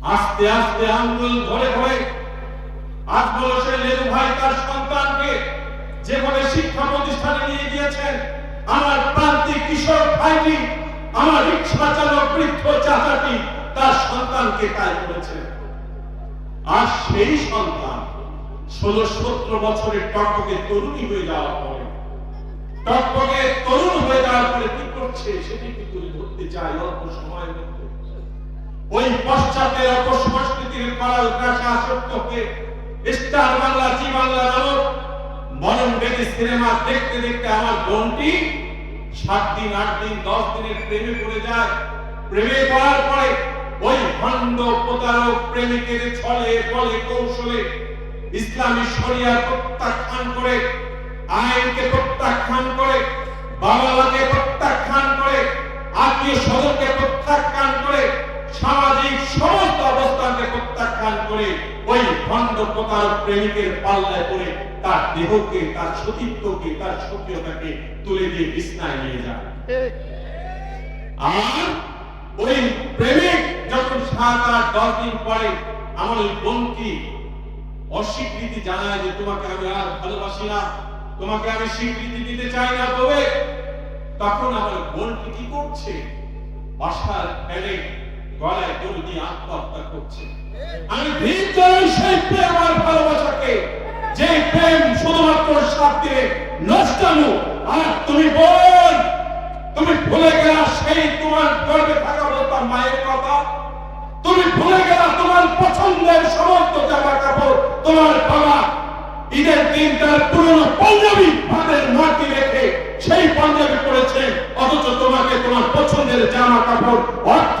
আস্তে আস্তে আঙ্গুল ধরে ধরে আজ বলো সে ভাই তার সন্তানকে যেভাবে শিক্ষা প্রতিষ্ঠানে নিয়ে গিয়েছেন, আমার প্রান্তিক কিশোর ভাইটি, আমার রিক্সা চালক বৃদ্ধ চাচাটি তার সন্তানকে তাই করেছে আর সেই সন্তান ষোলো সতেরো বছরের টকটকে তরুণী হয়ে যাওয়ার পরে টকটকে তরুণ হয়ে যাওয়ার পরে কি করছে সেটি কি তুলে ধরতে চাই, অল্প সময়ের মধ্যে। ওই পশ্চাতের অপসংস্কৃতির করাল কাছে আসক্তকে স্টার বাংলা, জি বাংলা নামক মরণ বেদি সিনেমা দেখতে দেখতে আমার বোনটি সাত দিন, আট দিন, দশ দিনের প্রেমে পড়ে যায়। প্রেমে পড়ার পরে ওই ভণ্ড প্রতারক প্রেমিকের ছলে, বলে, কৌশলে ইসলামী শরিয়া প্রত্যাখ্যান করে, আইনকে প্রত্যাখ্যান করে বাবা মাকে প্রত্যাখ্যান করে আত্মীয় স্বজনকে প্রত্যাখ্যান করে সামাজিক সমস্ত অবস্থানকে প্রত্যাখ্যান করে ওই ভণ্ড প্রতারক প্রেমিকের পাল্লায় পড়ে তার দেহকে, তার সতীত্বকে, তার সক্রিয়তাকে তুলে দিয়ে বিছনায় নিয়ে যায়। ওই প্রেমিক যখন সাত আট দশ দিন পরে আমার ওই বোনটি অস্বীকৃতি জানায় যে তোমাকে আমি আর ভালোবাসি না, তোমাকে আমি স্বীকৃতি দিতে চাই না তবে, তখন আমার বোনটি কি করছে? বাসার গলায় দড়ি দিয়ে আত্মহত্যা করছে। আমি ভিন্ন সেই প্রেম ভালোবাসাকে যে প্রেম শুধুমাত্র দিনে নষ্টানো আর তুমি বল তুমি ভুলে গেলা সেই তোমার গর্বে থাকা তার মায়ের কথা। তুমি ভুলে গেলা তোমার পছন্দের সমস্ত জামা কাপড় তোমার বাবা ঈদের দিন তার পুরনো পাঞ্জাবি ভাতের মাটি রেখে সেই পাঞ্জাবি পরেছে। অথচ তোমাকে তোমার পছন্দের জামা কাপড় অর্থ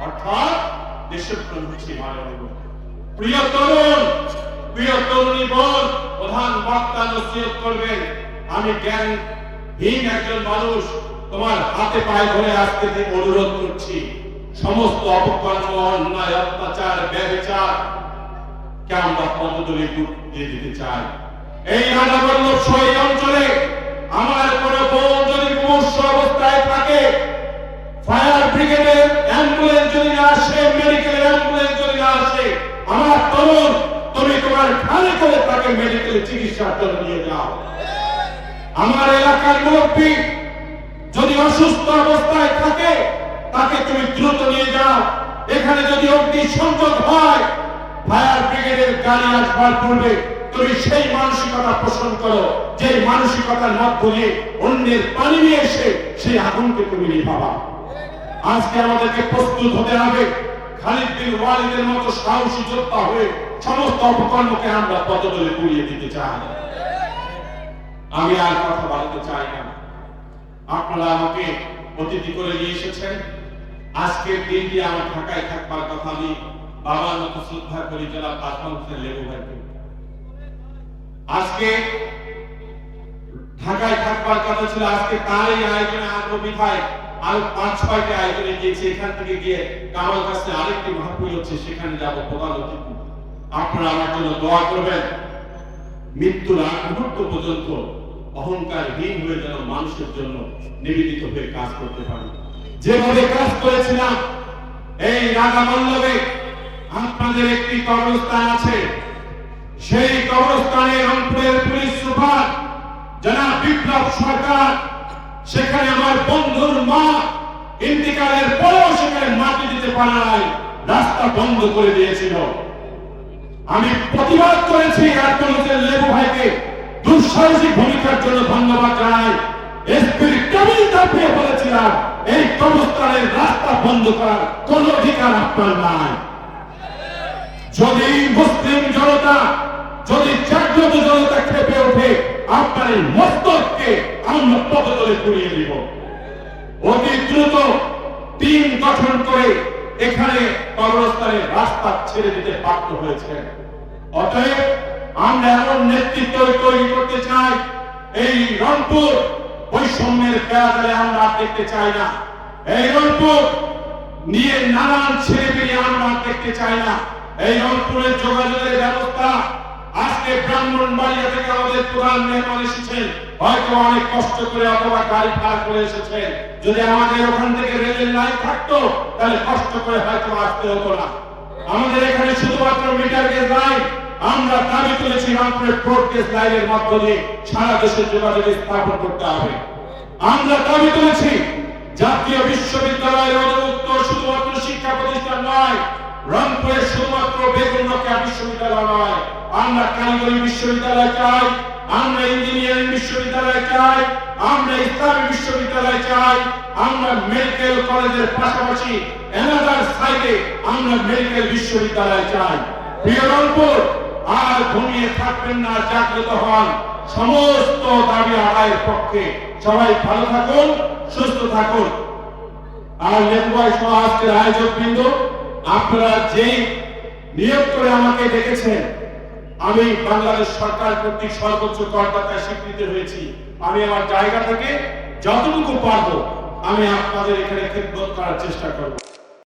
অর্থাৎ হচ্ছে প্রিয় তরুণ, প্রিয় তরুণী বোন প্রধান বক্তা নসিহত করবেন। আমি জ্ঞানহীন একজন মানুষ, তোমার হাতে পায়ে ধরে আসতে অনুরোধ করছি। সমস্ত অপকর্ম, অন্যায়, অত্যাচার, ব্যবচার, কে আমরা দিয়ে দিতে চাই? এই রাধাবল্লভ শহীদ অঞ্চলে আমার তাকে মেডিকেল চিকিৎসার জন্য নিয়ে যাও। আমার এলাকার মুরব্বী যদি অসুস্থ অবস্থায় থাকে, তাকে তুমি দ্রুত নিয়ে যাও। এখানে যদি অগ্নি সংযোগ হয়, ফায়ার ব্রিগেডের গাড়ি আসবার পূর্বে তুমি সেই মানসিকতা পোষণ করো যে মানসিকতার মধ্য দিয়ে অন্যের পানি নিয়ে এসে সেই আগুনকে তুমি নিভাবা। আজকে আমাদেরকে প্রস্তুত হতে হবে। খালিদ বিন ওয়ালিদের মতো সাহসী যোদ্ধা হয়ে সমস্ত অপকর্মকে আমরা পদদলে গুলিয়ে দিতে চাই। আমি আর কথা বলতে চাই না। আপনারা আমাকে অতিথি করে নিয়ে এসেছেন। আজকের দিনটি আমার ঢাকায় থাকবার কথা আমি বাবার মতো শ্রদ্ধা করি যারা পাঁচমান হোসেন লেবু ভাইকে। আজকে ঢাকায় থাকবার কথা ছিল, আজকে তার এই আয়োজনে আগ্রহ বিধায় আরও পাঁচ, ছয়টা আয়োজনে গিয়েছে। এখান থেকে গিয়ে কামাল কাছে আরেকটি মাহফিল হচ্ছে, সেখানে যাব প্রধান অতিথি। আপনারা আমার জন্য দোয়া করবেন। মৃত্যুর আগ মুহূর্ত পর্যন্ত অহংকার হীন হয়ে যেন মানুষের জন্য নিবেদিত হয়ে কাজ করতে পারি। যেভাবে কাজ করেছিলাম, এই রাজা মল্লবে আপনাদের একটি কবরস্থান আছে। সেই কবরস্থানে রংপুরের পুলিশ সুপার জনাব বিপ্লব সরকার, সেখানে আমার বন্ধুর মা ইন্তিকালের পরেও সেখানে মাটি দিতে পারে নাই রাস্তা বন্ধ করে দিয়েছিল। আমি প্রতিবাদ করেছি আত্মনগরের লেবু ভাইকে। দুঃসাহসিক ভূমিকার জন্য ধন্যবাদ জানাই। বলেছিলাম, এই কবরস্থানের রাস্তা বন্ধ করার কোন অধিকার আপনার নাই। যদি মুসলিম জনতা, যদি জাগ্রত জনতা খেপে ওঠে, আপনার এই মস্তককে আমরা পদতলে ঘুরিয়ে দিব। অতি দ্রুত টিম গঠন করে এখানে কর্মস্থলে রাস্তা ছেড়ে দিতে বাধ্য হয়েছে অতএব আমরা এমন নেতৃত্ব তৈরি করতে চাই, এই রংপুর বৈষম্যের বেড়াদারে আমরা দেখতে চাই না। এই রংপুর নিয়ে নানান ছেলে আমরা দেখতে চাই না। এই রংপুরের যোগাযোগের ব্যবস্থা আজকে ব্রাহ্মণবাড়িয়া থেকে আমাদের প্রধান মেহমান এসেছেন। হয়তো অনেক কষ্ট করে অথবা গাড়ি ভাড়া করে এসেছেন। যদি আমাদের ওখান থেকে রেলের লাইন থাকতো, তাহলে কষ্ট করে হয়তো আসতে হতো না। আমাদের এখানে শুধুমাত্র মিটার গেজ লাইন। আমরা দাবি রংপুরের ব্রড গেজ লাইনের সারা দেশের যোগাযোগ স্থাপন করতে হবে। আমরা দাবি তুলেছি জাতীয় বিশ্ববিদ্যালয়ের অন্তর্ভুক্ত শুধুমাত্র শিক্ষা প্রতিষ্ঠান নয়, রংপুরের শুধুমাত্র বেগুন রক্ষা বিশ্ববিদ্যালয় নয় আমরা কারিগরি বিশ্ববিদ্যালয় চাই, আমরা ইঞ্জিনিয়ারিং বিশ্ববিদ্যালয় চাই, আমরা ইসলামী বিশ্ববিদ্যালয় চাই, আমরা মেডিকেল কলেজের পাশাপাশি এনাদার সাইডে আমরা মেডিকেল বিশ্ববিদ্যালয় চাই। প্রিয় আর ঘুমিয়ে থাকবেন না, জাগ্রত হন। সমস্ত দাবি আদায়ের পক্ষে সবাই ভালো থাকুন, সুস্থ থাকুন। আর লেবুয়াই সহ আজকের আয়োজক বৃন্দ আপনারা যেই নিয়োগ করে আমাকে ডেকেছেন আমি বাংলাদেশ সরকার কর্তৃক সর্বোচ্চ করদাতায় স্বীকৃতি হয়েছি। আমি আমার জায়গা থেকে যতটুকু পারব, আমি আপনাদের এখানে খেদমত করার চেষ্টা করব।